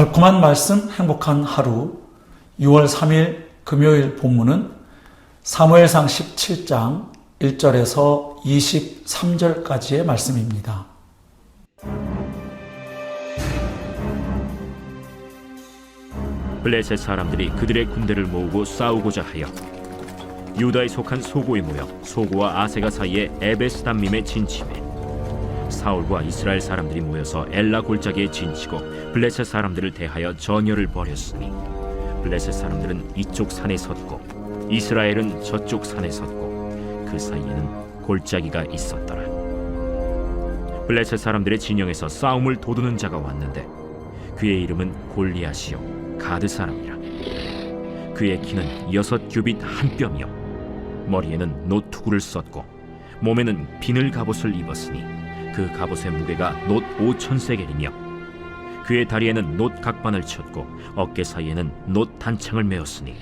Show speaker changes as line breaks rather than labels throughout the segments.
달콤한 말씀, 행복한 하루. 6월 3일 금요일 본문은 사무엘상 17장 1절에서 23절까지의 말씀입니다.
블레셋 사람들이 그들의 군대를 모으고 싸우고자 하여 유다에 속한 소고에 모여 소고와 아세가 사이에 에베스담밈에 진침해 사울과 이스라엘 사람들이 모여서 엘라 골짜기에 진치고 블레셋 사람들을 대하여 전열을 벌였으니 블레셋 사람들은 이쪽 산에 섰고 이스라엘은 저쪽 산에 섰고 그 사이에는 골짜기가 있었더라. 블레셋 사람들의 진영에서 싸움을 도두는 자가 왔는데 그의 이름은 골리앗이요 가드 사람이라. 그의 키는 여섯 규빗 한 뼘이요. 머리에는 노투구를 썼고 몸에는 비늘 갑옷을 입었으니 그 갑옷의 무게가 놋 오천 세겔이며 그의 다리에는 놋 각반을 쳤고 어깨 사이에는 놋 단창을 메었으니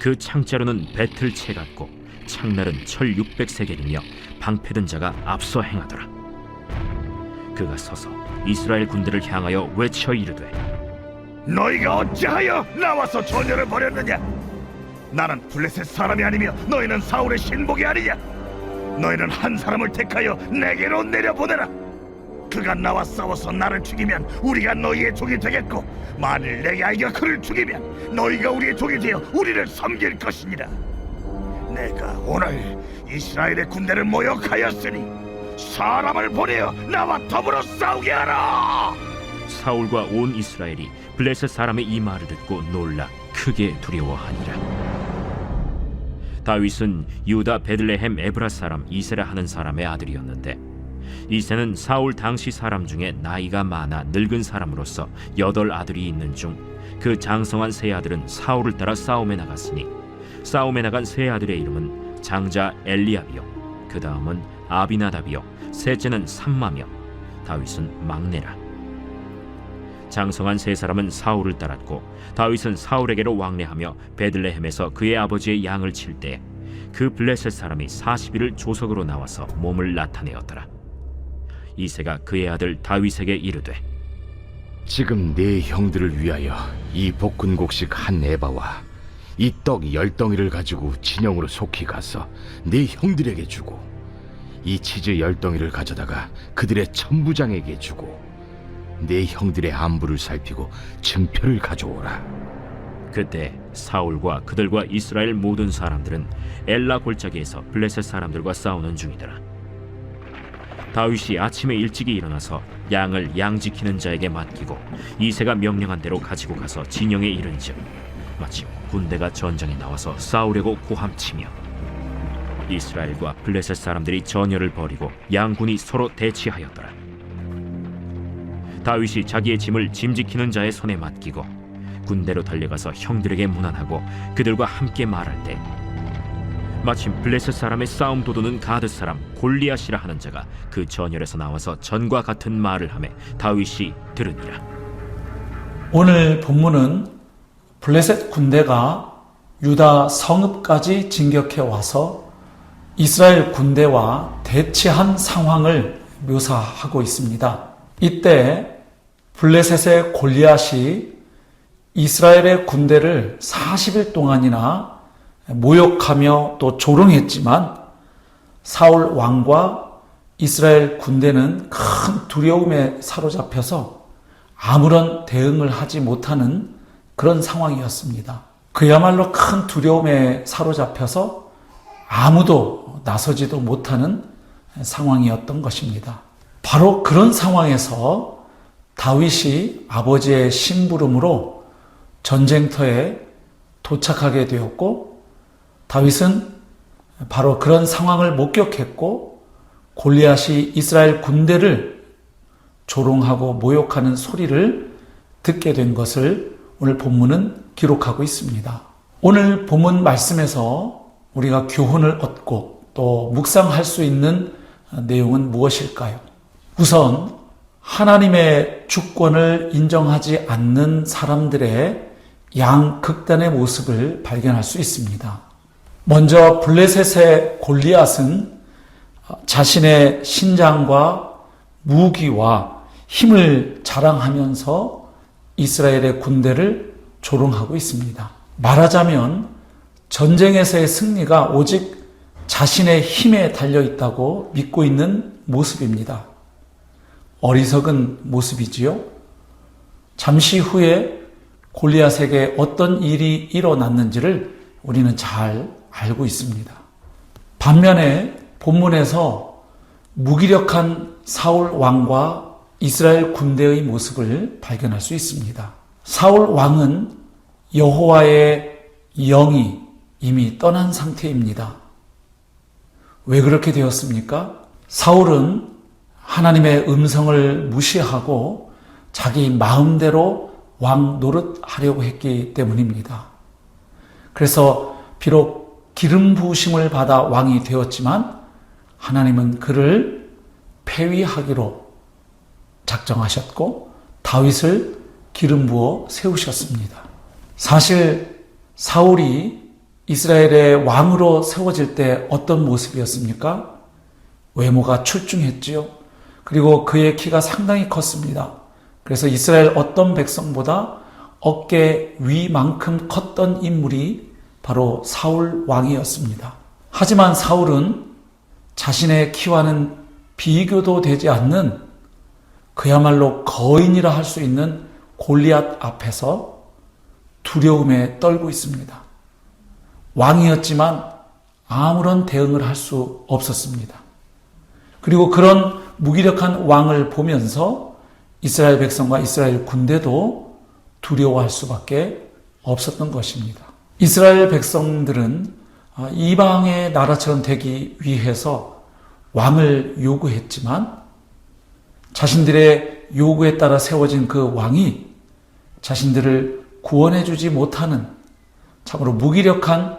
그 창자루는 배틀채 같고 창날은 철 육백 세겔이며 방패든 자가 앞서 행하더라 그가 서서 이스라엘 군대를 향하여 외쳐 이르되
너희가 어찌하여 나와서 전열을 벌였느냐? 나는 블레셋 사람이 아니며 너희는 사울의 신복이 아니냐? 너희는 한 사람을 택하여 내게로 내려보내라. 그가 나와 싸워서 나를 죽이면 우리가 너희의 종이 되겠고 만일 내 아이가 그를 죽이면 너희가 우리의 종이 되어 우리를 섬길 것이니라. 내가 오늘 이스라엘의 군대를 모욕하였으니 사람을 보내어 나와 더불어 싸우게 하라.
사울과 온 이스라엘이 블레셋 사람의 이 말을 듣고 놀라 크게 두려워하니라. 다윗은 유다 베들레헴 에브라 사람 이세라 하는 사람의 아들이었는데 이세는 사울 당시 사람 중에 나이가 많아 늙은 사람으로서 여덟 아들이 있는 중 그 장성한 세 아들은 사울을 따라 싸움에 나갔으니 싸움에 나간 세 아들의 이름은 장자 엘리압이요. 그 다음은 아비나답이요. 셋째는 삼마며. 다윗은 막내라. 장성한 세 사람은 사울을 따랐고 다윗은 사울에게로 왕래하며 베들레헴에서 그의 아버지의 양을 칠 때 그 블레셋 사람이 40일을 조석으로 나와서 몸을 나타내었더라. 이세가 그의 아들 다윗에게 이르되
지금 네 형들을 위하여 이 볶은 곡식 한 에바와 이 떡 열 덩이를 가지고 진영으로 속히 가서 네 형들에게 주고 이 치즈 열 덩이를 가져다가 그들의 천부장에게 주고 네 형들의 안부를 살피고 증표를 가져오라.
그때 사울과 그들과 이스라엘 모든 사람들은 엘라 골짜기에서 블레셋 사람들과 싸우는 중이더라 다윗이 아침에 일찍이 일어나서 양을 양 지키는 자에게 맡기고 이세가 명령한 대로 가지고 가서 진영에 이른즉 마침 군대가 전장에 나와서 싸우려고 고함치며 이스라엘과 블레셋 사람들이 전열을 벌이고 양군이 서로 대치하였더라 다윗이 자기의 짐을 짐 지키는 자의 손에 맡기고 군대로 달려가서 형들에게 문안하고 그들과 함께 말할 때 마침 블레셋 사람의 싸움 도두는 가드 사람 골리앗이라 하는 자가 그 전열에서 나와서 전과 같은 말을 하매 다윗이 들으니라
오늘 본문은 블레셋 군대가 유다 성읍까지 진격해 와서 이스라엘 군대와 대치한 상황을 묘사하고 있습니다. 이때 블레셋의 골리앗이 이스라엘의 군대를 40일 동안이나 모욕하며 또 조롱했지만 사울 왕과 이스라엘 군대는 큰 두려움에 사로잡혀서 아무런 대응을 하지 못하는 그런 상황이었습니다. 그야말로 큰 두려움에 사로잡혀서 아무도 나서지도 못하는 상황이었던 것입니다. 바로 그런 상황에서 다윗이 아버지의 심부름으로 전쟁터에 도착하게 되었고 다윗은 바로 그런 상황을 목격했고 골리앗이 이스라엘 군대를 조롱하고 모욕하는 소리를 듣게 된 것을 오늘 본문은 기록하고 있습니다. 오늘 본문 말씀에서 우리가 교훈을 얻고 또 묵상할 수 있는 내용은 무엇일까요? 우선 하나님의 주권을 인정하지 않는 사람들의 양극단의 모습을 발견할 수 있습니다. 먼저 블레셋의 골리앗은 자신의 신장과 무기와 힘을 자랑하면서 이스라엘의 군대를 조롱하고 있습니다. 말하자면 전쟁에서의 승리가 오직 자신의 힘에 달려 있다고 믿고 있는 모습입니다. 어리석은 모습이지요. 잠시 후에 골리앗에게 어떤 일이 일어났는지를 우리는 잘 알고 있습니다. 반면에 본문에서 무기력한 사울 왕과 이스라엘 군대의 모습을 발견할 수 있습니다. 사울 왕은 여호와의 영이 이미 떠난 상태입니다. 왜 그렇게 되었습니까? 사울은 하나님의 음성을 무시하고 자기 마음대로 왕 노릇하려고 했기 때문입니다. 그래서 비록 기름 부으심을 받아 왕이 되었지만 하나님은 그를 폐위하기로 작정하셨고 다윗을 기름 부어 세우셨습니다. 사실 사울이 이스라엘의 왕으로 세워질 때 어떤 모습이었습니까? 외모가 출중했지요. 그리고 그의 키가 상당히 컸습니다. 그래서 이스라엘 어떤 백성보다 어깨 위만큼 컸던 인물이 바로 사울 왕이었습니다. 하지만 사울은 자신의 키와는 비교도 되지 않는 그야말로 거인이라 할 수 있는 골리앗 앞에서 두려움에 떨고 있습니다. 왕이었지만 아무런 대응을 할 수 없었습니다. 그리고 그런 무기력한 왕을 보면서 이스라엘 백성과 이스라엘 군대도 두려워할 수밖에 없었던 것입니다. 이스라엘 백성들은 아, 이방의 나라처럼 되기 위해서 왕을 요구했지만 자신들의 요구에 따라 세워진 그 왕이 자신들을 구원해주지 못하는 참으로 무기력한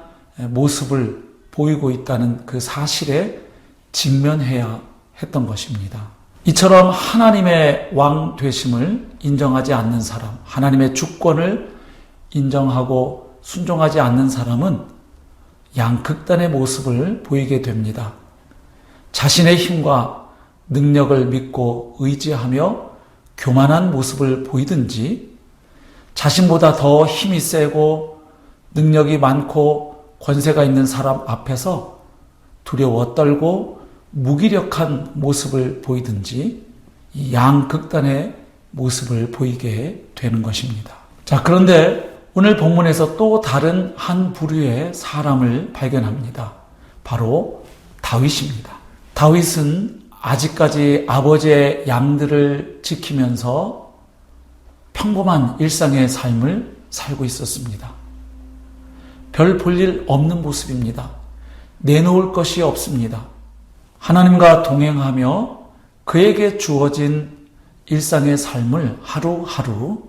모습을 보이고 있다는 그 사실에 직면해야 했던 것입니다. 이처럼 하나님의 왕 되심을 인정하지 않는 사람, 하나님의 주권을 인정하고 순종하지 않는 사람은 양극단의 모습을 보이게 됩니다. 자신의 힘과 능력을 믿고 의지하며 교만한 모습을 보이든지 자신보다 더 힘이 세고 능력이 많고 권세가 있는 사람 앞에서 두려워 떨고 무기력한 모습을 보이든지 이 양극단의 모습을 보이게 되는 것입니다. 자, 그런데 오늘 본문에서 또 다른 한 부류의 사람을 발견합니다. 바로 다윗입니다. 다윗은 아직까지 아버지의 양들을 지키면서 평범한 일상의 삶을 살고 있었습니다. 별 볼 일 없는 모습입니다. 내놓을 것이 없습니다. 하나님과 동행하며 그에게 주어진 일상의 삶을 하루하루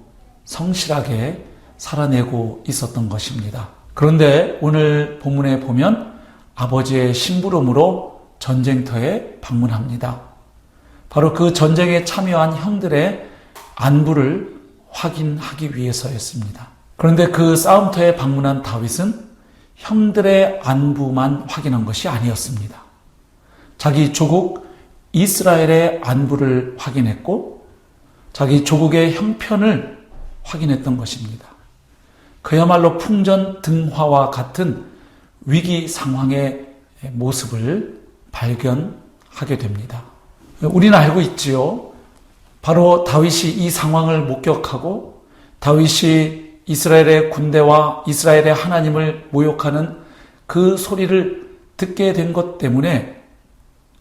성실하게 살아내고 있었던 것입니다. 그런데 오늘 본문에 보면 아버지의 심부름으로 전쟁터에 방문합니다. 바로 그 전쟁에 참여한 형들의 안부를 확인하기 위해서였습니다. 그런데 그 싸움터에 방문한 다윗은 형들의 안부만 확인한 것이 아니었습니다. 자기 조국 이스라엘의 안부를 확인했고 자기 조국의 형편을 확인했던 것입니다. 그야말로 풍전 등화와 같은 위기 상황의 모습을 발견하게 됩니다. 우리는 알고 있지요. 바로 다윗이 이 상황을 목격하고 다윗이 이스라엘의 군대와 이스라엘의 하나님을 모욕하는 그 소리를 듣게 된 것 때문에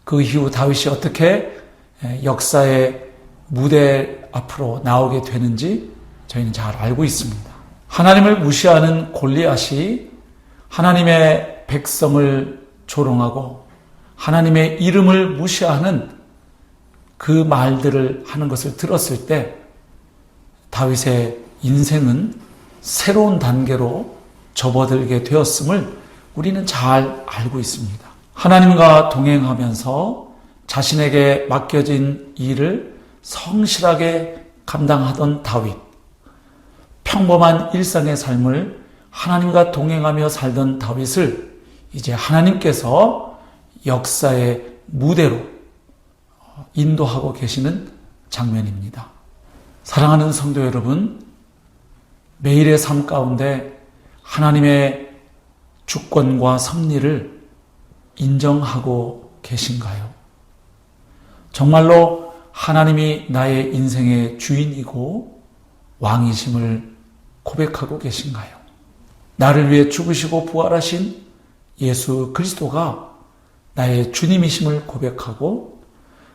그 이후 다윗이 어떻게 역사의 무대 앞으로 나오게 되는지 저희는 잘 알고 있습니다. 하나님을 무시하는 골리앗이 하나님의 백성을 조롱하고 하나님의 이름을 무시하는 그 말들을 하는 것을 들었을 때 다윗의 인생은 새로운 단계로 접어들게 되었음을 우리는 잘 알고 있습니다. 하나님과 동행하면서 자신에게 맡겨진 일을 성실하게 감당하던 다윗. 평범한 일상의 삶을 하나님과 동행하며 살던 다윗을 이제 하나님께서 역사의 무대로 인도하고 계시는 장면입니다. 사랑하는 성도 여러분, 매일의 삶 가운데 하나님의 주권과 섭리를 인정하고 계신가요? 정말로 하나님이 나의 인생의 주인이고 왕이심을 고백하고 계신가요? 나를 위해 죽으시고 부활하신 예수 그리스도가 나의 주님이심을 고백하고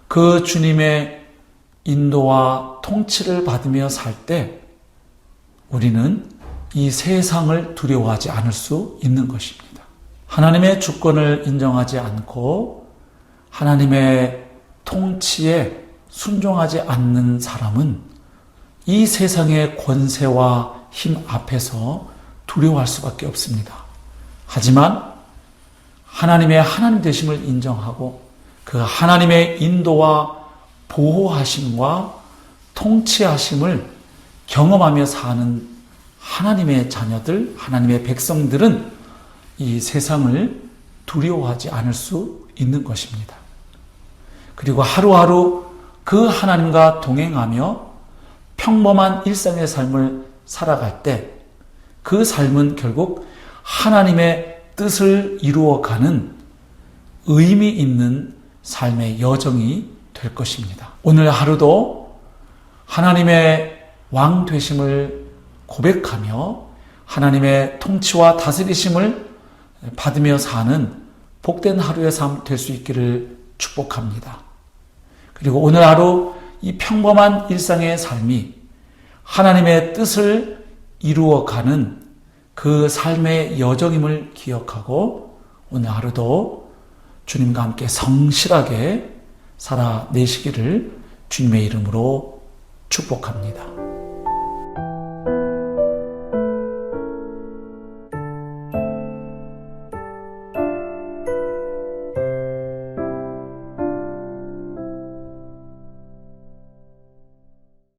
그 주님의 인도와 통치를 받으며 살 때 우리는 이 세상을 두려워하지 않을 수 있는 것입니다. 하나님의 주권을 인정하지 않고 하나님의 통치에 순종하지 않는 사람은 이 세상의 권세와 힘 앞에서 두려워할 수밖에 없습니다. 하지만 하나님의 하나님 되심을 인정하고 그 하나님의 인도와 보호하심과 통치하심을 경험하며 사는 하나님의 자녀들, 하나님의 백성들은 이 세상을 두려워하지 않을 수 있는 것입니다. 그리고 하루하루 그 하나님과 동행하며 평범한 일상의 삶을 살아갈 때 그 삶은 결국 하나님의 뜻을 이루어가는 의미 있는 삶의 여정이 될 것입니다. 오늘 하루도 하나님의 왕 되심을 고백하며 하나님의 통치와 다스리심을 받으며 사는 복된 하루의 삶 될 수 있기를 축복합니다. 그리고 오늘 하루 이 평범한 일상의 삶이 하나님의 뜻을 이루어가는 그 삶의 여정임을 기억하고 오늘 하루도 주님과 함께 성실하게 살아내시기를 주님의 이름으로 축복합니다.